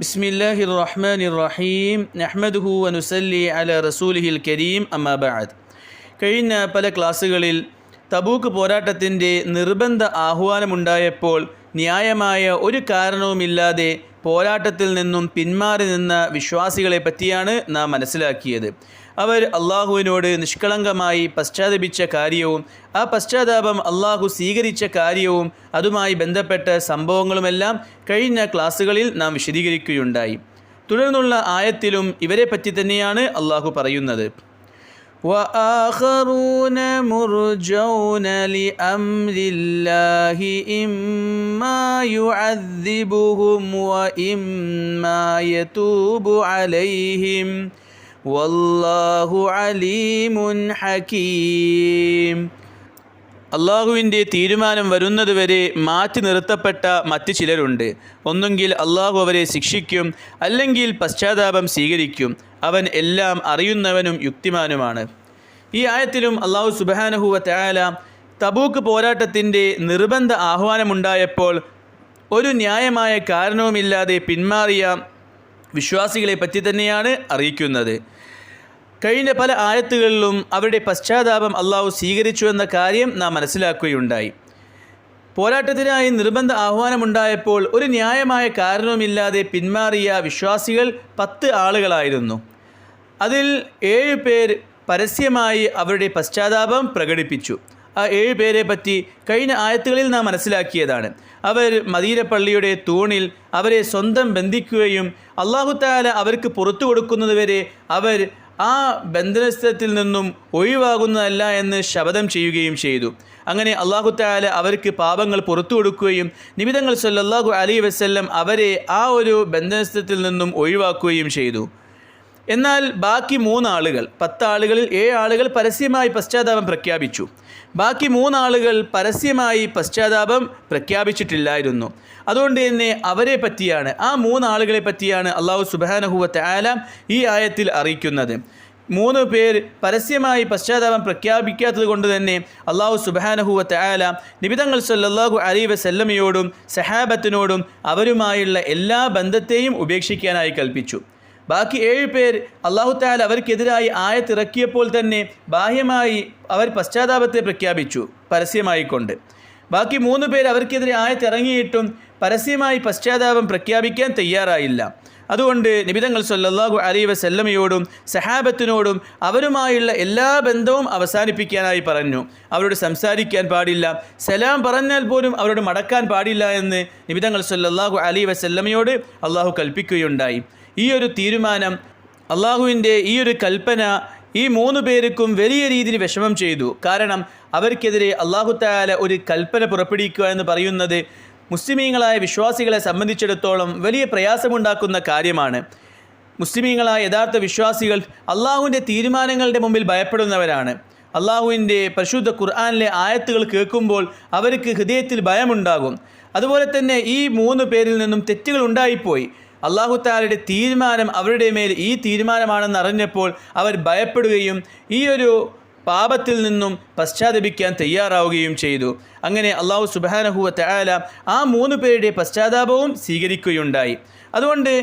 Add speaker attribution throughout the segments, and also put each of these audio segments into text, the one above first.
Speaker 1: بسم الله الرحمن الرحيم نحمده ونسلي على رسوله الكريم أما بعد കഴിഞ്ഞ പല ക്ലാസ്സുകളിൽ തബൂക്ക് പോരാട്ടത്തിൻ്റെ നിർബന്ധ ആഹ്വാനമുണ്ടായപ്പോൾ ന്യായമായ ഒരു കാരണവുമില്ലാതെ പോരാട്ടത്തിൽ നിന്നും പിന്മാറി നിന്ന വിശ്വാസികളെ പറ്റിയാണ് നാം മനസ്സിലാക്കിയത് അവർ അള്ളാഹുവിനോട് നിഷ്കളങ്കമായി പശ്ചാത്തപിച്ച കാര്യവും ആ പശ്ചാത്താപം അള്ളാഹു സ്വീകരിച്ച കാര്യവും അതുമായി ബന്ധപ്പെട്ട സംഭവങ്ങളുമെല്ലാം കഴിഞ്ഞ ക്ലാസ്സുകളിൽ നാം വിശദീകരിക്കുകയുണ്ടായി തുടർന്നുള്ള ആയത്തിലും ഇവരെ പറ്റി തന്നെയാണ് അള്ളാഹു പറയുന്നത് وآخرون مرجون لأمر الله إما يعذبهم وإما يتوب عليهم വല്ലാഹു അലീമുൻ ഹക്കീം അള്ളാഹുവിന്റെ തീരുമാനം വരുന്നതുവരെ മാറ്റി നിർത്തപ്പെട്ട മറ്റ് ചിലരുണ്ട്. ഒന്നുകിൽ അള്ളാഹു അവരെ ശിക്ഷിക്കും അല്ലെങ്കിൽ പശ്ചാത്താപം സ്വീകരിക്കും. അവൻ എല്ലാം അറിയുന്നവനും യുക്തിമാനുമാണ്. ഈ ആയത്തിലും അള്ളാഹു സുബാനഹുവ തയാല തബൂക്ക് പോരാട്ടത്തിന്റെ നിർബന്ധ ആഹ്വാനമുണ്ടായപ്പോൾ ഒരു ന്യായമായ കാരണവുമില്ലാതെ പിന്മാറിയ വിശ്വാസികളെ പറ്റി തന്നെയാണ് അറിയിക്കുന്നത്. കഴിഞ്ഞ പല ആയത്തുകളിലും അവരുടെ പശ്ചാത്താപം അള്ളാഹു സ്വീകരിച്ചു എന്ന കാര്യം നാം മനസ്സിലാക്കുകയുണ്ടായി. പോരാട്ടത്തിനായി നിർബന്ധ ആഹ്വാനമുണ്ടായപ്പോൾ ഒരു ന്യായമായ കാരണവുമില്ലാതെ പിന്മാറിയ വിശ്വാസികൾ പത്ത് ആളുകളായിരുന്നു. അതിൽ ഏഴ് പേർ പരസ്യമായി അവരുടെ പശ്ചാത്താപം പ്രകടിപ്പിച്ചു. ആ ഏഴ് പേരെ പറ്റി കഴിഞ്ഞ ആയത്തുകളിൽ നാം മനസ്സിലാക്കിയതാണ്. അവർ മദീരപ്പള്ളിയുടെ തൂണിൽ അവരെ സ്വന്തം ബന്ധിക്കുകയും അള്ളാഹുത്താല അവർക്ക് പുറത്തു കൊടുക്കുന്നതുവരെ അവർ ആ ബന്ധനസ്ഥത്തിൽ നിന്നും ഒഴിവാകുന്നതല്ല എന്ന് ശപഥം ചെയ്യുകയും ചെയ്തു. അങ്ങനെ അള്ളാഹു താല അവർക്ക് പാപങ്ങൾ പുറത്തു കൊടുക്കുകയും നിമിതങ്ങൾ സല്ലാഹു അലി വസ്ല്ലം അവരെ ആ ഒരു ബന്ധനസ്ഥത്തിൽ നിന്നും ഒഴിവാക്കുകയും ചെയ്തു. എന്നാൽ ബാക്കി മൂന്നാളുകൾ പത്താളുകളിൽ ഏഴ് ആളുകൾ പരസ്യമായി പശ്ചാത്താപം പ്രഖ്യാപിച്ചു. ബാക്കി മൂന്നാളുകൾ പരസ്യമായി പശ്ചാത്താപം പ്രഖ്യാപിച്ചിട്ടില്ലായിരുന്നു. അതുകൊണ്ട് തന്നെ അവരെ പറ്റിയാണ് ആ മൂന്നാളുകളെ പറ്റിയാണ് അള്ളാഹു സുബാനഹുവത്ത് ആലാം ഈ ആയത്തിൽ അറിയിക്കുന്നത്. മൂന്ന് പേർ പരസ്യമായി പശ്ചാത്താപം പ്രഖ്യാപിക്കാത്തത് കൊണ്ട് തന്നെ അള്ളാഹു സുബാനഹുവത്ത് ആലാം നിബിതങ്ങൾ സല്ലാഹു അലി വസല്ലമയോടും സഹാബത്തിനോടും അവരുമായുള്ള എല്ലാ ബന്ധത്തെയും ഉപേക്ഷിക്കാനായി കൽപ്പിച്ചു. ബാക്കി ഏഴ് പേർ അള്ളാഹു താല അവർക്കെതിരായി ആയത്തിറക്കിയപ്പോൾ തന്നെ ബാഹ്യമായി അവർ പശ്ചാത്താപത്തെ പ്രഖ്യാപിച്ചു പരസ്യമായിക്കൊണ്ട്. ബാക്കി മൂന്ന് പേർ അവർക്കെതിരെ ആയത്തിറങ്ങിയിട്ടും പരസ്യമായി പശ്ചാത്താപം പ്രഖ്യാപിക്കാൻ തയ്യാറായില്ല. അതുകൊണ്ട് നിബിതങ്ങൾ സല്ലാഹു അലൈ വസല്ലമയോടും സഹാബത്തിനോടും അവരുമായുള്ള എല്ലാ ബന്ധവും അവസാനിപ്പിക്കാനായി പറഞ്ഞു. അവരോട് സംസാരിക്കാൻ പാടില്ല. സലാം പറഞ്ഞാൽ പോലും അവരോട് മടക്കാൻ പാടില്ല എന്ന് നിബിതങ്ങൾ സല്ലാഹു അലൈ വസല്ലമയോട് അള്ളാഹു കൽപ്പിക്കുകയുണ്ടായി. ഈ ഒരു തീരുമാനം അള്ളാഹുവിന്റെ ഈ ഒരു കൽപ്പന ഈ മൂന്ന് പേർക്കും വലിയ രീതിയിൽ വിഷമം ചെയ്തു. കാരണം അവർക്കെതിരെ അള്ളാഹു താല ഒരു കൽപ്പന പുറപ്പെടുവിക്കുക എന്ന് പറയുന്നത് മുസ്ലിമീങ്ങളായ വിശ്വാസികളെ സംബന്ധിച്ചിടത്തോളം വലിയ പ്രയാസമുണ്ടാക്കുന്ന കാര്യമാണ്. മുസ്ലിമീങ്ങളായ യഥാർത്ഥ വിശ്വാസികൾ അള്ളാഹുവിന്റെ തീരുമാനങ്ങളുടെ മുമ്പിൽ ഭയപ്പെടുന്നവരാണ്. അള്ളാഹുവിന്റെ പരിശുദ്ധ ഖുർആാനിലെ ആയത്തുകൾ കേൾക്കുമ്പോൾ അവർക്ക് ഹൃദയത്തിൽ ഭയമുണ്ടാകും. അതുപോലെ തന്നെ ഈ മൂന്ന് പേരിൽ നിന്നും തെറ്റുകൾ ഉണ്ടായിപ്പോയി. അള്ളാഹു താലയുടെ തീരുമാനം അവരുടെ മേൽ ഈ തീരുമാനമാണെന്ന് അറിഞ്ഞപ്പോൾ അവർ ഭയപ്പെടുകയും ഈ ഒരു പാപത്തിൽ നിന്നും പശ്ചാത്തപിക്കാൻ തയ്യാറാവുകയും ചെയ്തു. അങ്ങനെ അള്ളാഹു സുബാനഹുവ തയാല ആ മൂന്ന് പേരുടെ പശ്ചാത്താപവും സ്വീകരിക്കുകയുണ്ടായി. അതുകൊണ്ട്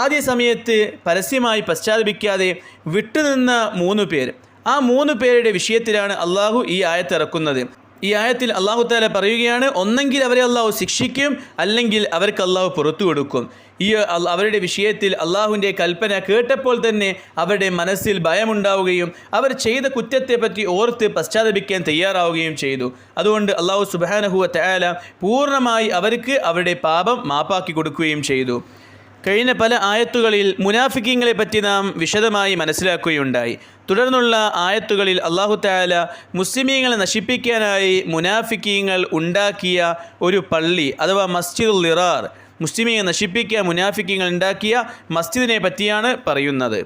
Speaker 1: ആദ്യ സമയത്ത് പരസ്യമായി പശ്ചാത്തപിക്കാതെ വിട്ടുനിന്ന മൂന്ന് പേർ. ആ മൂന്ന് പേരുടെ വിഷയത്തിലാണ് അള്ളാഹു ഈ ആയത്തിറക്കുന്നത് ഈ ആയത്തിൽ അള്ളാഹു താല പറയുകയാണ് ഒന്നെങ്കിൽ അവരെ അള്ളാഹു ശിക്ഷിക്കും അല്ലെങ്കിൽ അവർക്ക് അള്ളാഹു പുറത്തു കൊടുക്കും. ഈ അവരുടെ വിഷയത്തിൽ അള്ളാഹുവിന്റെ കൽപ്പന കേട്ടപ്പോൾ തന്നെ അവരുടെ മനസ്സിൽ ഭയമുണ്ടാവുകയും അവർ ചെയ്ത കുറ്റത്തെപ്പറ്റി ഓർത്ത് പശ്ചാത്തപിക്കാൻ തയ്യാറാവുകയും ചെയ്തു. അതുകൊണ്ട് അള്ളാഹു സുബാനഹുവ തയാല പൂർണമായി അവർക്ക് അവരുടെ പാപം മാപ്പാക്കി കൊടുക്കുകയും ചെയ്തു. കഴിഞ്ഞ പല ആയത്തുകളിൽ മുനാഫിക്കിങ്ങളെ പറ്റി നാം വിശദമായി മനസ്സിലാക്കുകയുണ്ടായി. തുടർന്നുള്ള ആയത്തുകളിൽ അള്ളാഹു താല മുസ്ലിമീങ്ങളെ നശിപ്പിക്കാനായി മുനാഫിക്കീങ്ങൾ ഉണ്ടാക്കിയ ഒരു പള്ളി അഥവാ മസ്ജിദുൽ ലിറാർ മുസ്ലിമീങ്ങളെ നശിപ്പിക്കുക മുനാഫിക്കീങ്ങൾ ഉണ്ടാക്കിയ മസ്ജിദിനെ പറ്റിയാണ് പറയുന്നത്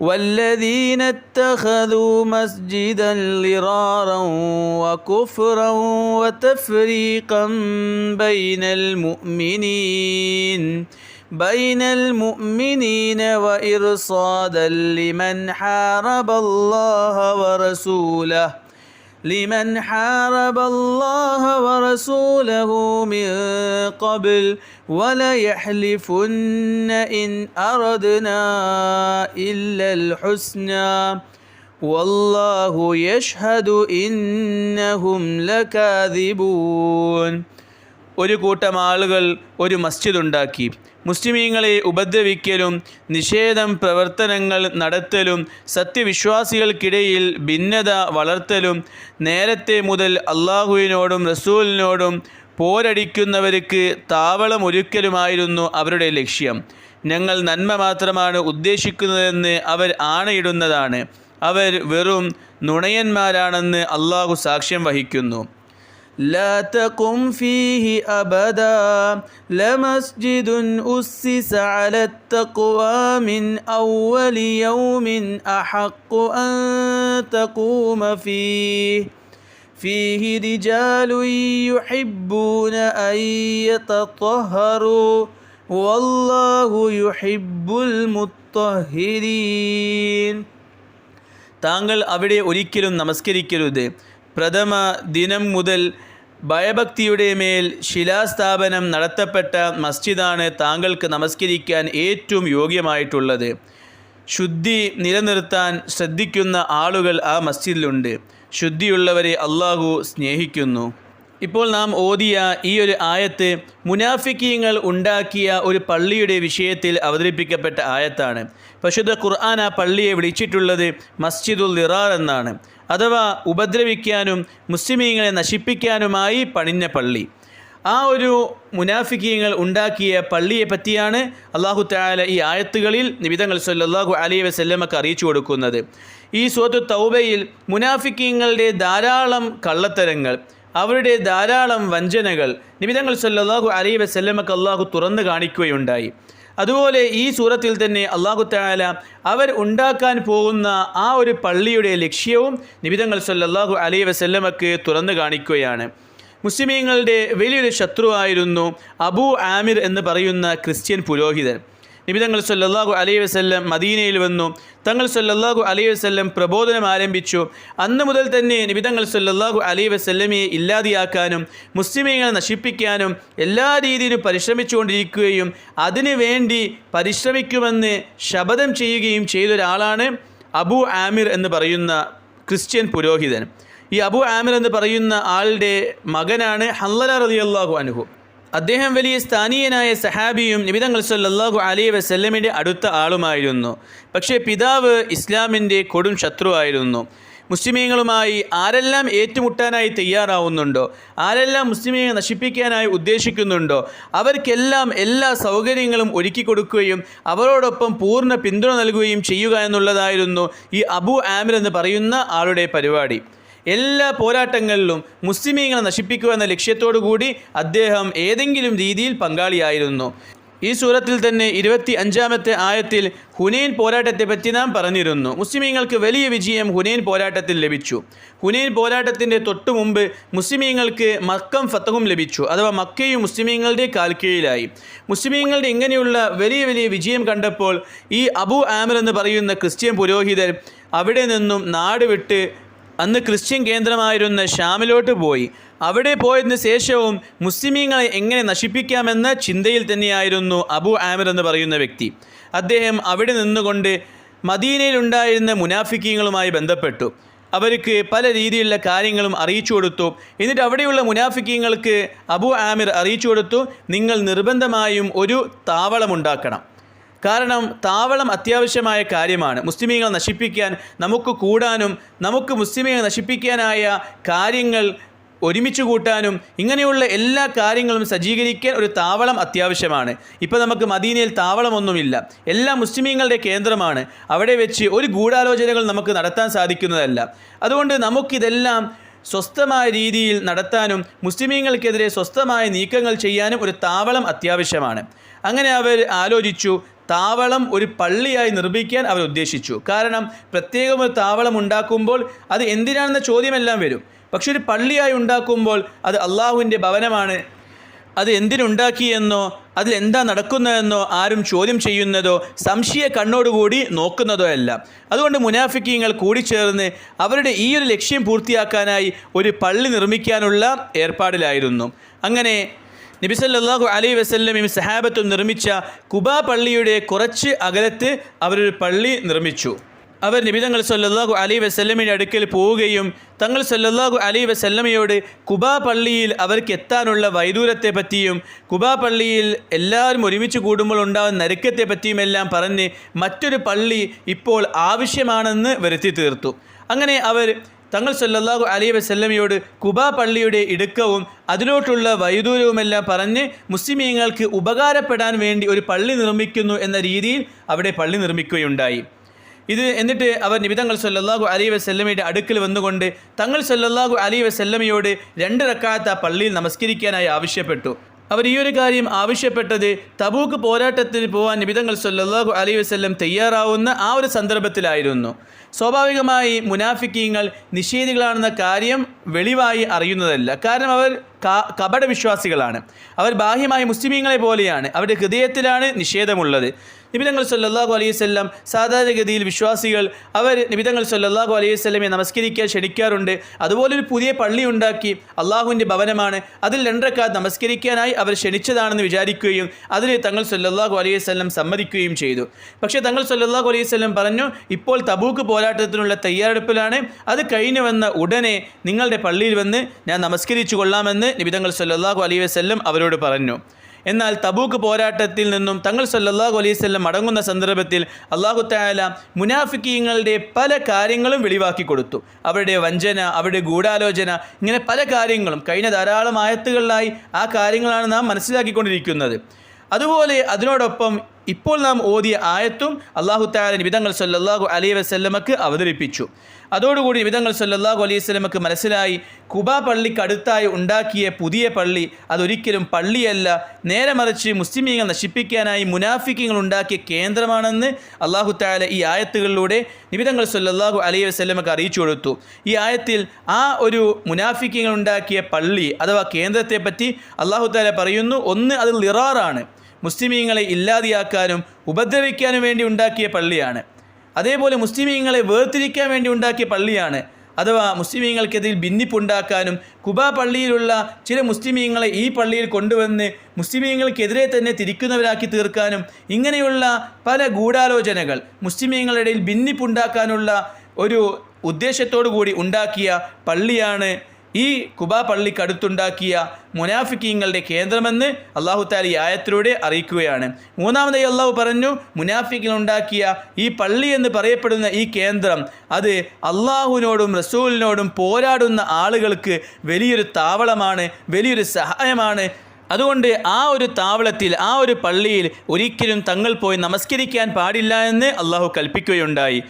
Speaker 1: والذين اتخذوا مسجدا لرارا وكفرا وتفريقا بين المؤمنين بين المؤمنين وإرصادا لمن حارب الله ورسوله لمن حارب الله ورسوله من قبل وليحلفن إن أردنا إلا الحسنى. والله يشهد إنهم لكاذبون. ഒരു കൂട്ടം ആളുകൾ ഒരു മസ്ജിദ് ഉണ്ടാക്കി. മുസ്ലിമീങ്ങളെ ഉപദ്രവിക്കലും നിഷേധം പ്രവർത്തനങ്ങൾ നടത്തലും സത്യവിശ്വാസികൾക്കിടയിൽ ഭിന്നത വളർത്തലും നേരത്തെ മുതൽ അള്ളാഹുവിനോടും റസൂലിനോടും പോരടിക്കുന്നവർക്ക് താവളമൊരുക്കലുമായിരുന്നു അവരുടെ ലക്ഷ്യം. ഞങ്ങൾ നന്മ മാത്രമാണ് ഉദ്ദേശിക്കുന്നതെന്ന് അവർ ആണയിടുന്നതാണ്. അവർ വെറും നുണയന്മാരാണെന്ന് അള്ളാഹു സാക്ഷ്യം വഹിക്കുന്നു. لا تقم فيه أبدا لمسجد أسس على التقوى من أول يوم أحق أن تقوم فيه فيه رجال يحبون أن يتطهروا والله يحب المطهرين താങ്കൾ അവിടെ ഒരിക്കലും നമസ്കരിക്കരുത് പ്രഥമ ദിനം മുതൽ ഭയഭക്തിയുടെ മേൽ ശിലാസ്ഥാപനം നടത്തപ്പെട്ട മസ്ജിദാണ് താങ്കൾക്ക് നമസ്കരിക്കാൻ ഏറ്റവും യോഗ്യമായിട്ടുള്ളത്. ശുദ്ധി നിലനിർത്താൻ ശ്രദ്ധിക്കുന്ന ആളുകൾ ആ മസ്ജിദിലുണ്ട്. ശുദ്ധിയുള്ളവരെ അള്ളാഹു സ്നേഹിക്കുന്നു. ഇപ്പോൾ നാം ഓതിയ ഈ ഒരു ആയത്ത് മുനാഫിക്കീങ്ങൾ ഉണ്ടാക്കിയ ഒരു പള്ളിയുടെ വിഷയത്തിൽ അവതരിപ്പിക്കപ്പെട്ട ആയത്താണ്. പശുദ്ധ ഖുർആൻ ആ പള്ളിയെ വിളിച്ചിട്ടുള്ളത് മസ്ജിദുൽ നിറാർ എന്നാണ്. അഥവാ ഉപദ്രവിക്കാനും മുസ്ലിമീങ്ങളെ നശിപ്പിക്കാനുമായി പണിഞ്ഞ പള്ളി. ആ ഒരു മുനാഫിക്കീങ്ങൾ ഉണ്ടാക്കിയ പള്ളിയെ പറ്റിയാണ് അള്ളാഹു താല ഈ ആയത്തുകളിൽ നിബിതങ്ങൾ സല്ലാഹു അലൈ വസല്ലമക്ക് അറിയിച്ചു കൊടുക്കുന്നത്. ഈ സ്വത്ത് തൗബയിൽ മുനാഫിക്കീങ്ങളുടെ ധാരാളം കള്ളത്തരങ്ങൾ അവരുടെ ധാരാളം വഞ്ചനകൾ നിബിതങ്ങൾ സല്ലാഹു അലൈ വസല്ലമക്ക് അള്ളാഹു തുറന്നു കാണിക്കുകയുണ്ടായി. അതുപോലെ ഈ സൂറത്തിൽ തന്നെ അള്ളാഹു താല അവർ ഉണ്ടാക്കാൻ പോകുന്ന ആ ഒരു പള്ളിയുടെ ലക്ഷ്യവും നിബിതങ്ങൾ സല്ലാഹു അലൈ വസല്ലമക്ക് തുറന്നു കാണിക്കുകയാണ്. മുസ്ലിമീങ്ങളുടെ വലിയൊരു ശത്രുവായിരുന്നു അബു ആമിർ എന്ന് പറയുന്ന ക്രിസ്ത്യൻ പുരോഹിതൻ. നിബിതങ്ങൾ സല്ലല്ലാഹു അലൈ വസ്ല്ലം മദീനയിൽ വന്നു. തങ്ങൾ സല്ലല്ലാഹു അലൈ വസ്ല്ലം പ്രബോധനം ആരംഭിച്ചു. അന്ന് മുതൽ തന്നെ നിബിതങ്ങൾ സല്ലല്ലാഹു അലൈ വസ്ല്ലമയെ ഇല്ലാതെയാക്കാനും മുസ്ലിമീങ്ങളെ നശിപ്പിക്കാനും എല്ലാ രീതിയിലും പരിശ്രമിച്ചുകൊണ്ടിരിക്കുകയും അതിനുവേണ്ടി പരിശ്രമിക്കുമെന്ന് ശപഥം ചെയ്യുകയും ചെയ്തൊരാളാണ് അബു ആമിർ എന്ന് പറയുന്ന ക്രിസ്ത്യൻ പുരോഹിതൻ. ഈ അബു ആമിർ എന്ന് പറയുന്ന ആളുടെ മകനാണ് ഹല്ലല റളിയല്ലാഹു അൻഹു. അദ്ദേഹം വലിയ സ്ഥാനീയനായ സഹാബിയും നിബിതങ്ങൾ സല്ലാഹു അലൈഹി വസല്ലമിന്റെ അടുത്ത ആളുമായിരുന്നു. പക്ഷേ പിതാവ് ഇസ്ലാമിന്റെ കൊടും ശത്രുവായിരുന്നു. മുസ്ലിമീങ്ങളുമായി ആരെല്ലാം ഏറ്റുമുട്ടാനായി തയ്യാറാവുന്നുണ്ടോ? ആരെല്ലാം മുസ്ലിമീങ്ങളെ നശിപ്പിക്കാനായി ഉദ്ദേശിക്കുന്നുണ്ടോ? അവർക്കെല്ലാം എല്ലാ സൗകര്യങ്ങളും ഒരുക്കി കൊടുക്കുകയും അവരോടൊപ്പം പൂർണ പിന്തുണ നൽകുകയും ചെയ്യുക എന്നുള്ളതായിരുന്നു ഈ അബു ആമിർ എന്ന് പറയുന്ന ആളുടെ പരിപാടി. എല്ലാ പോരാട്ടങ്ങളിലും മുസ്ലിമീങ്ങളെ നശിപ്പിക്കുക എന്ന ലക്ഷ്യത്തോടു കൂടി അദ്ദേഹം ഏതെങ്കിലും രീതിയിൽ പങ്കാളിയായിരുന്നു. ഈ സൂറത്തിൽ തന്നെ ഇരുപത്തി അഞ്ചാമത്തെ ആയത്തിൽ ഹുനൈൻ പോരാട്ടത്തെ പറ്റി നാം പറഞ്ഞിരുന്നു. മുസ്ലിമീങ്ങൾക്ക് വലിയ വിജയം ഹുനൈൻ പോരാട്ടത്തിൽ ലഭിച്ചു. ഹുനൈൻ പോരാട്ടത്തിന്റെ തൊട്ടു മുമ്പ് മുസ്ലിമീങ്ങൾക്ക് മക്കം ഫത്തഹും ലഭിച്ചു. അഥവാ മക്കയും മുസ്ലിമീങ്ങളുടെ കാൽക്കീഴിലായി. മുസ്ലിമീങ്ങളുടെ ഇങ്ങനെയുള്ള വലിയ വലിയ വിജയം കണ്ടപ്പോൾ ഈ അബു ആമർ എന്ന് പറയുന്ന ക്രിസ്ത്യൻ പുരോഹിതൻ അവിടെ നിന്നും നാട് വിട്ട് അന്ന് ക്രിസ്ത്യൻ കേന്ദ്രമായിരുന്ന ഷാമിലോട്ട് പോയി. അവിടെ പോയതിനു ശേഷവും മുസ്ലിമീങ്ങളെ എങ്ങനെ നശിപ്പിക്കാമെന്ന ചിന്തയിൽ തന്നെയായിരുന്നു അബു ആമിർ എന്ന് പറയുന്ന വ്യക്തി. അദ്ദേഹം അവിടെ നിന്നുകൊണ്ട് മദീനയിലുണ്ടായിരുന്ന മുനാഫിക്കീങ്ങളുമായി ബന്ധപ്പെട്ടു. അവർക്ക് പല രീതിയിലുള്ള കാര്യങ്ങളും അറിയിച്ചു കൊടുത്തു. എന്നിട്ട് അവിടെയുള്ള മുനാഫിക്കീങ്ങൾക്ക് അബു ആമിർ അറിയിച്ചു കൊടുത്തു നിങ്ങൾ നിർബന്ധമായും ഒരു താവളമുണ്ടാക്കണം. കാരണം താവളം അത്യാവശ്യമായ കാര്യമാണ്. മുസ്ലിമീങ്ങളെ നശിപ്പിക്കാൻ നമുക്ക് കൂടാനും നമുക്ക് മുസ്ലിമീങ്ങളെ നശിപ്പിക്കാനായ കാര്യങ്ങൾ ഒരുമിച്ച് കൂട്ടാനും ഇങ്ങനെയുള്ള എല്ലാ കാര്യങ്ങളും സജ്ജീകരിക്കാൻ ഒരു താവളം അത്യാവശ്യമാണ്. ഇപ്പോൾ നമുക്ക് മദീനയിൽ താവളമൊന്നുമില്ല. എല്ലാ മുസ്ലിമീങ്ങളുടെ കേന്ദ്രമാണ്. അവിടെ വെച്ച് ഒരു ഗൂഢാലോചനകൾ നമുക്ക് നടത്താൻ സാധിക്കുന്നതല്ല. അതുകൊണ്ട് നമുക്കിതെല്ലാം സ്വസ്ഥമായ രീതിയിൽ നടത്താനും മുസ്ലിമീങ്ങൾക്കെതിരെ സ്വസ്ഥമായ നീക്കങ്ങൾ ചെയ്യാനും ഒരു താവളം അത്യാവശ്യമാണ്. അങ്ങനെ അവർ ആലോചിച്ചു താവളം ഒരു പള്ളിയായി നിർമ്മിക്കാൻ അവർ ഉദ്ദേശിച്ചു. കാരണം പ്രത്യേകം ഒരു താവളം ഉണ്ടാക്കുമ്പോൾ അത് എന്തിനാണെന്ന ചോദ്യമെല്ലാം വരും. പക്ഷെ ഒരു പള്ളിയായി ഉണ്ടാക്കുമ്പോൾ അത് അള്ളാഹുവിന്റെ ഭവനമാണ്. അത് എന്തിനുണ്ടാക്കിയെന്നോ എന്താ നടക്കുന്നതെന്നോ ആരും ചോദ്യം ചെയ്യുന്നതോ സംശയ കണ്ണോടുകൂടി നോക്കുന്നതോ അല്ല. അതുകൊണ്ട് മുനാഫിക്കീങ്ങൾ കൂടിച്ചേർന്ന് അവരുടെ ഈ ഒരു ലക്ഷ്യം പൂർത്തിയാക്കാനായി ഒരു പള്ളി നിർമ്മിക്കാനുള്ള ഏർപ്പാടിലായിരുന്നു. അങ്ങനെ നബി അലൈ വസല്ലമയും സഹാബത്തും നിർമ്മിച്ച കുബ പള്ളിയുടെ കുറച്ച് അകലത്ത് അവരൊരു പള്ളി നിർമ്മിച്ചു. അവർ നിബിതങ്ങൾ സല്ലാഹു അലൈ വസല്ലമയുടെ അടുക്കൽ പോവുകയും തങ്ങൾ സല്ലാഹു അലൈ വസല്ലമയോട് കുബാ പള്ളിയിൽ അവർക്ക് എത്താനുള്ള വൈദൂരത്തെ പറ്റിയും കുബാ പള്ളിയിൽ എല്ലാവരും ഒരുമിച്ച് കൂടുമ്പോൾ ഉണ്ടാകുന്ന നരുക്കത്തെ പറ്റിയും എല്ലാം പറഞ്ഞ് മറ്റൊരു പള്ളി ഇപ്പോൾ ആവശ്യമാണെന്ന് വരുത്തി തീർത്തു. അങ്ങനെ അവർ തങ്ങൾ സല്ലാഹു അലൈഹി വസല്ലമയോട് കുബ പള്ളിയുടെ ഇടുക്കവും അതിലോട്ടുള്ള വൈദൂര്യവുമെല്ലാം പറഞ്ഞ് മുസ്ലിമീങ്ങൾക്ക് ഉപകാരപ്പെടാൻ വേണ്ടി ഒരു പള്ളി നിർമ്മിക്കുന്നു എന്ന രീതിയിൽ അവിടെ പള്ളി നിർമ്മിക്കുകയുണ്ടായി. ഇത് എന്നിട്ട് അവർ നിബിതങ്ങൾ സല്ലാഹു അലൈഹി വസല്ലമയുടെ അടുക്കൽ വന്നുകൊണ്ട് തങ്ങൾ സല്ലാഹു അലൈഹി വസല്ലമയോട് രണ്ട് റക്കാത്ത പള്ളിയിൽ നമസ്കരിക്കാനായി ആവശ്യപ്പെട്ടു. അവർ ഈ ഒരു കാര്യം ആവശ്യപ്പെട്ടത് തബൂക്ക് പോരാട്ടത്തിന് പോകാൻ നിബിതങ്ങൾ സല്ലാഹു അലൈ വസ്ല്ലം തയ്യാറാവുന്ന ആ ഒരു സന്ദർഭത്തിലായിരുന്നു. സ്വാഭാവികമായി മുനാഫിക്കീങ്ങൾ നിഷേധികളാണെന്ന കാര്യം വെളിവായി അറിയുന്നതല്ല. കാരണം അവർ കപട വിശ്വാസികളാണ് അവർ ബാഹ്യമായി മുസ്ലിമീങ്ങളെ പോലെയാണ്. അവരുടെ ഹൃദയത്തിലാണ് നിഷേധമുള്ളത്. നിബിതങ്ങൾ സല്ലാഹു അലൈഹി വസല്ലം സാധാരണഗതിയിൽ വിശ്വാസികൾ അവർ നിബിതങ്ങൾ സല്ലാഹു അലൈഹി സ്വലമെ നമസ്കരിക്കാൻ ക്ഷണിക്കാറുണ്ട്. അതുപോലെ ഒരു പുതിയ പള്ളി ഉണ്ടാക്കി അള്ളാഹുവിന്റെ ഭവനമാണ്. അതിൽ രണ്ടരക്കാർ നമസ്കരിക്കാനായി അവർ ക്ഷണിച്ചതാണെന്ന് വിചാരിക്കുകയും അതിൽ തങ്ങൾ സല്ലാഹു അലൈഹി വസല്ലം സമ്മതിക്കുകയും ചെയ്തു. പക്ഷേ തങ്ങൾ സല്ലാഹു അലൈഹി വസല്ലം പറഞ്ഞു ഇപ്പോൾ തബൂക്ക് പോരാട്ടത്തിനുള്ള തയ്യാറെടുപ്പിലാണ്. അത് കഴിഞ്ഞു വന്ന ഉടനെ നിങ്ങളുടെ പള്ളിയിൽ വന്ന് ഞാൻ നമസ്കരിച്ചു കൊള്ളാമെന്ന് നിബിതങ്ങൾ സല്ലാഹു അലൈഹി വസല്ലം അവരോട് പറഞ്ഞു. എന്നാൽ തബൂക്ക് പോരാട്ടത്തിൽ നിന്നും തങ്ങൾ സല്ലാഹു അലൈഹി വസല്ലം മടങ്ങുന്ന സന്ദർഭത്തിൽ അള്ളാഹു തായാല മുനാഫിക്കീങ്ങളുടെ പല കാര്യങ്ങളും വെളിവാക്കി കൊടുത്തു. അവരുടെ വഞ്ചന അവരുടെ ഗൂഢാലോചന ഇങ്ങനെ പല കാര്യങ്ങളും കഴിഞ്ഞ ധാരാളം ആയത്തുകളിലായി ആ കാര്യങ്ങളാണ് നാം മനസ്സിലാക്കിക്കൊണ്ടിരിക്കുന്നത്. അതുപോലെ അതിനോടൊപ്പം ഇപ്പോൾ നാം ഓതിയ ആയത്തും അള്ളാഹു താല നിബിതങ്ങൾ സല്ലാഹു അലൈഹി വസ്ല്ലമക്ക് അവതരിപ്പിച്ചു. അതോടുകൂടി നിബിതങ്ങൾ സല്ലാഹു അലൈഹി വസല്ലമക്ക് മനസ്സിലായി കുബ പള്ളിക്കടുത്തായി ഉണ്ടാക്കിയ പുതിയ പള്ളി അതൊരിക്കലും പള്ളിയല്ല. നേരെ മറിച്ച് മുസ്ലിമീങ്ങൾ നശിപ്പിക്കാനായി മുനാഫിക്കങ്ങൾ ഉണ്ടാക്കിയ കേന്ദ്രമാണെന്ന് അള്ളാഹു താല ഈ ആയത്തുകളിലൂടെ നിബിതങ്ങൾ സല്ലാഹു അലൈഹി വസല്ലമക്ക് അറിയിച്ചു കൊടുത്തു. ഈ ആയത്തിൽ ആ ഒരു മുനാഫിക്കങ്ങൾ ഉണ്ടാക്കിയ പള്ളി അഥവാ കേന്ദ്രത്തെപ്പറ്റി അള്ളാഹു താല പറയുന്നു. ഒന്ന് അത് ലിറാറാണ് മുസ്ലിമീങ്ങളെ ഇല്ലാതെയാക്കാനും ഉപദ്രവിക്കാനും വേണ്ടി ഉണ്ടാക്കിയ പള്ളിയാണ്. അതേപോലെ മുസ്ലിമീങ്ങളെ വേർതിരിക്കാൻ വേണ്ടി ഉണ്ടാക്കിയ പള്ളിയാണ്. അഥവാ മുസ്ലിമീങ്ങൾക്കെതിരിൽ ഭിന്നിപ്പുണ്ടാക്കാനും കുബ പള്ളിയിലുള്ള ചില മുസ്ലിമീങ്ങളെ ഈ പള്ളിയിൽ കൊണ്ടുവന്ന് മുസ്ലിമീങ്ങൾക്കെതിരെ തന്നെ തിരിക്കുന്നവരാക്കി തീർക്കാനും ഇങ്ങനെയുള്ള പല ഗൂഢാലോചനകൾ മുസ്ലിമീങ്ങളുടെ ഭിന്നിപ്പുണ്ടാക്കാനുള്ള ഒരു ഉദ്ദേശത്തോടു കൂടി ഉണ്ടാക്കിയ പള്ളിയാണ് ഈ കുബ പള്ളിക്കടുത്തുണ്ടാക്കിയ മുനാഫിക്കീങ്ങളുടെ കേന്ദ്രമെന്ന് അള്ളാഹു താല ആയത്തിലൂടെ അറിയിക്കുകയാണ്. മൂന്നാമതായി അള്ളാഹു പറഞ്ഞു മുനാഫിക്കിൽ ഉണ്ടാക്കിയ ഈ പള്ളി എന്ന് പറയപ്പെടുന്ന ഈ കേന്ദ്രം അത് അള്ളാഹുവിനോടും റസൂലിനോടും പോരാടുന്ന ആളുകൾക്ക് വലിയൊരു താവളമാണ് വലിയൊരു സഹായമാണ്. അതുകൊണ്ട് ആ ഒരു താവളത്തിൽ ആ ഒരു പള്ളിയിൽ ഒരിക്കലും തങ്ങൾ പോയി നമസ്കരിക്കാൻ പാടില്ല എന്ന് അള്ളാഹു കൽപ്പിക്കുകയുണ്ടായി.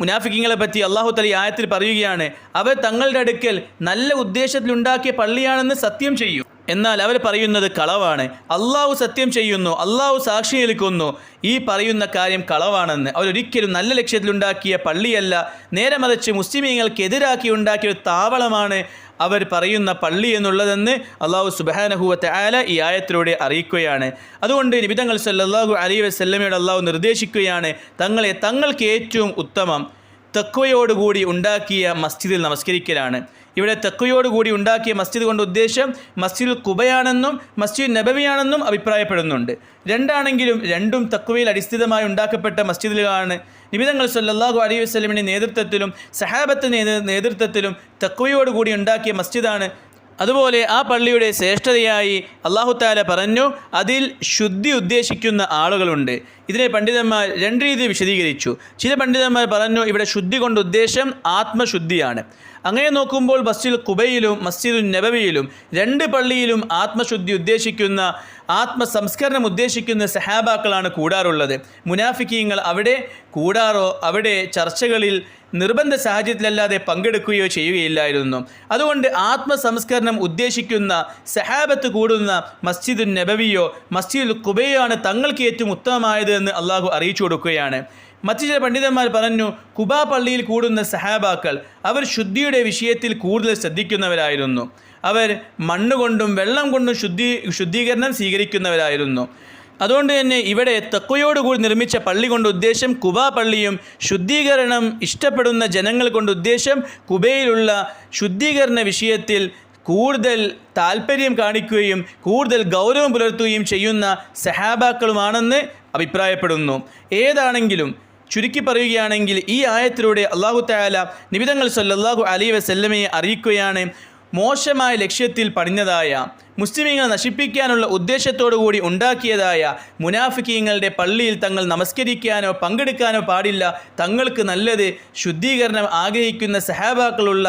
Speaker 1: മുനാഫിക്കിങ്ങളെ പറ്റി അള്ളാഹു തലി ആയത്തിൽ പറയുകയാണ് അവർ തങ്ങളുടെ അടുക്കൽ നല്ല ഉദ്ദേശത്തിലുണ്ടാക്കിയ പള്ളിയാണെന്ന് സത്യം ചെയ്യും. എന്നാൽ അവർ പറയുന്നത് കളവാണ്. അള്ളാഹു സത്യം ചെയ്യുന്നു അള്ളാഹു സാക്ഷി നിൽക്കുന്നു. ഈ പറയുന്ന കാര്യം കളവാണെന്ന് അവരൊരിക്കലും നല്ല ലക്ഷ്യത്തിലുണ്ടാക്കിയ പള്ളിയല്ല നേരെ മറിച്ച് മുസ്ലിമീങ്ങൾക്കെതിരാക്കി ഉണ്ടാക്കിയ ഒരു താവളമാണ് അവർ പറയുന്ന പള്ളി എന്നുള്ളതെന്ന് അള്ളാഹു സുബാനഹുവത്തെ ആല ഈ ആയത്തിലൂടെ അറിയിക്കുകയാണ്. അതുകൊണ്ട് നിബിതങ്ങൾ സല്ലാഹു അലൈഹി വസല്ലമയോട് അള്ളാഹു നിർദ്ദേശിക്കുകയാണ് തങ്ങളെ തങ്ങൾക്ക് ഏറ്റവും ഉത്തമം. തക്വയോടുകൂടി ഉണ്ടാക്കിയ മസ്ജിദിൽ നമസ്കരിക്കലാണ്. ഇവിടെ തെക്കുവയോടുകൂടി ഉണ്ടാക്കിയ മസ്ജിദ് കൊണ്ട് ഉദ്ദേശം മസ്ജിദുൽ കുബയാണെന്നും മസ്ജിദ് നബവിയാണെന്നും അഭിപ്രായപ്പെടുന്നുണ്ട്. രണ്ടാണെങ്കിലും രണ്ടും തക്കുവയിൽ അടിസ്ഥിതമായി ഉണ്ടാക്കപ്പെട്ട മസ്ജിദുകളാണ് നിബിതങ്ങൾ സല്ലാഹു അലൈഹി വസ്ലമിന്റെ നേതൃത്വത്തിലും സഹാബത്ത് നേതൃത്വത്തിലും തക്കുവയോടുകൂടി ഉണ്ടാക്കിയ മസ്ജിദാണ് അതുപോലെ ആ പള്ളിയുടെ ശ്രേഷ്ഠതയായി അള്ളാഹു താല പറഞ്ഞു അതിൽ ശുദ്ധി ഉദ്ദേശിക്കുന്ന ആളുകളുണ്ട്. ഇതിനെ പണ്ഡിതന്മാർ രണ്ട് രീതിയിൽ വിശദീകരിച്ചു. ചില പണ്ഡിതന്മാർ പറഞ്ഞു ഇവിടെ ശുദ്ധി കൊണ്ട് ഉദ്ദേശം ആത്മശുദ്ധിയാണ്. അങ്ങനെ നോക്കുമ്പോൾ മസ്ജിദ് കുബയിലും മസ്ജിദുൽ നബവിയിലും രണ്ട് പള്ളിയിലും ആത്മശുദ്ധി ഉദ്ദേശിക്കുന്ന ആത്മസംസ്കരണം ഉദ്ദേശിക്കുന്ന സഹാബാക്കളാണ് കൂടാറുള്ളത്. മുനാഫിക്കീങ്ങൾ അവിടെ കൂടാറോ അവിടെ ചർച്ചകളിൽ നിർബന്ധ സാഹചര്യത്തിലല്ലാതെ പങ്കെടുക്കുകയോ ചെയ്യുകയില്ലായിരുന്നു. അതുകൊണ്ട് ആത്മസംസ്കരണം ഉദ്ദേശിക്കുന്ന സഹാബത്ത് കൂടുന്ന മസ്ജിദുൽ നബവിയോ മസ്ജിദുൽ കുബയോ ആണ് തങ്ങൾക്ക് ഏറ്റവും ഉത്തമമായത് എന്ന് അള്ളാഹു അറിയിച്ചു കൊടുക്കുകയാണ്. മറ്റു ചില പണ്ഡിതന്മാർ പറഞ്ഞു കുബാ പള്ളിയിൽ കൂടുന്ന സഹാബാക്കൾ അവർ ശുദ്ധിയുടെ വിഷയത്തിൽ കൂടുതൽ ശ്രദ്ധിക്കുന്നവരായിരുന്നു. അവർ മണ്ണുകൊണ്ടും വെള്ളം കൊണ്ടും ശുദ്ധി ശുദ്ധീകരണം സ്വീകരിക്കുന്നവരായിരുന്നു. അതുകൊണ്ട് തന്നെ ഇവിടെ തെക്കയോടുകൂടി നിർമ്മിച്ച പള്ളി കൊണ്ട് ഉദ്ദേശം കുബാ പള്ളിയും ശുദ്ധീകരണം ഇഷ്ടപ്പെടുന്ന ജനങ്ങൾ കൊണ്ട് ഉദ്ദേശം കുബയിലുള്ള ശുദ്ധീകരണ വിഷയത്തിൽ കൂടുതൽ താല്പര്യം കാണിക്കുകയും കൂടുതൽ ഗൗരവം പുലർത്തുകയും ചെയ്യുന്ന സഹാബാക്കളുമാണെന്ന് അഭിപ്രായപ്പെടുന്നു. ഏതാണെങ്കിലും ചുരുക്കി പറയുകയാണെങ്കിൽ ഈ ആയത്തിലൂടെ അള്ളാഹു തായാല നിബിതങ്ങൾ സല്ലാഹു അലൈ വസല്ലമയെ അറിയിക്കുകയാണ് മോശമായ ലക്ഷ്യത്തിൽ പണിഞ്ഞതായ മുസ്ലിമീങ്ങൾ നശിപ്പിക്കാനുള്ള ഉദ്ദേശത്തോടു കൂടി ഉണ്ടാക്കിയതായ മുനാഫിക്കീങ്ങളുടെ പള്ളിയിൽ തങ്ങൾ നമസ്കരിക്കാനോ പങ്കെടുക്കാനോ പാടില്ല. തങ്ങൾക്ക് നല്ലത് ശുദ്ധീകരണം ആഗ്രഹിക്കുന്ന സഹാബാക്കളുള്ള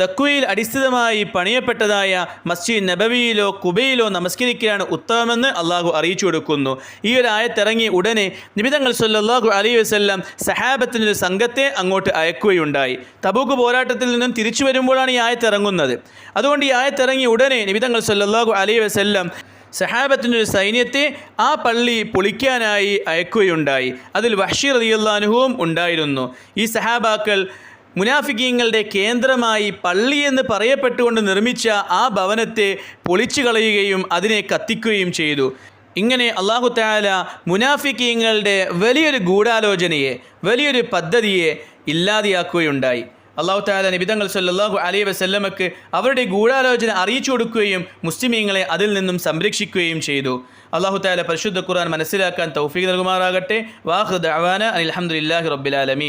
Speaker 1: തക്വയിൽ അടിസ്ഥിതമായി പണിയപ്പെട്ടതായ മസ്ജിദ് നബവിയിലോ കുബയിലോ നമസ്കരിക്കുകയാണ് ഉത്തമമെന്ന് അള്ളാഹു അറിയിച്ചു കൊടുക്കുന്നു. ഈ ഒരു ആയത്തിറങ്ങി ഉടനെ നിബിതങ്ങൾ സല്ലാഹു അലൈഹി വസല്ലം സഹാബത്തിനൊരു സംഘത്തെ അങ്ങോട്ട് അയക്കുകയുണ്ടായി. തബൂക്ക് പോരാട്ടത്തിൽ നിന്നും തിരിച്ചു വരുമ്പോഴാണ് ഈ ആയത്തിറങ്ങുന്നത്. അതുകൊണ്ട് ഈ ആയത്തിറങ്ങി ഉടനെ നിബിതങ്ങൾ സല്ലാഹു അലൈഹി വസ്ല്ലാം സഹാബത്തിന്റെ ഒരു സൈന്യത്തെ ആ പള്ളി പൊളിക്കാനായി അയക്കുകയുണ്ടായി. അതിൽ വഷീർ റളിയല്ലാഹുവും ഉണ്ടായിരുന്നു. ഈ സഹാബാക്കൾ മുനാഫിക്കീങ്ങളുടെ കേന്ദ്രമായി പള്ളി എന്ന് പറയപ്പെട്ടുകൊണ്ട് നിർമ്മിച്ച ആ ഭവനത്തെ പൊളിച്ചു കളയുകയും അതിനെ കത്തിക്കുകയും ചെയ്തു. ഇങ്ങനെ അള്ളാഹു താല മുനാഫിക്കീങ്ങളുടെ വലിയൊരു ഗൂഢാലോചനയെ വലിയൊരു പദ്ധതിയെ ഇല്ലാതെയാക്കുകയുണ്ടായി. അള്ളാഹു താല നിബിതങ്ങൾ സല്ലല്ലാഹു അലൈ വസല്ലമക്ക് അവരുടെ ഗൂഢാലോചന അറിയിച്ചു കൊടുക്കുകയും മുസ്ലിമീങ്ങളെ അതിൽ നിന്നും സംരക്ഷിക്കുകയും ചെയ്തു. അള്ളാഹു താല പരിശുദ്ധ ഖുർആൻ മനസ്സിലാക്കാൻ തൗഫീഖ് നൽകുമാറാകട്ടെ. വാഹ് ദവാന അലഹമുല്ലാഹി ആലമീൻ.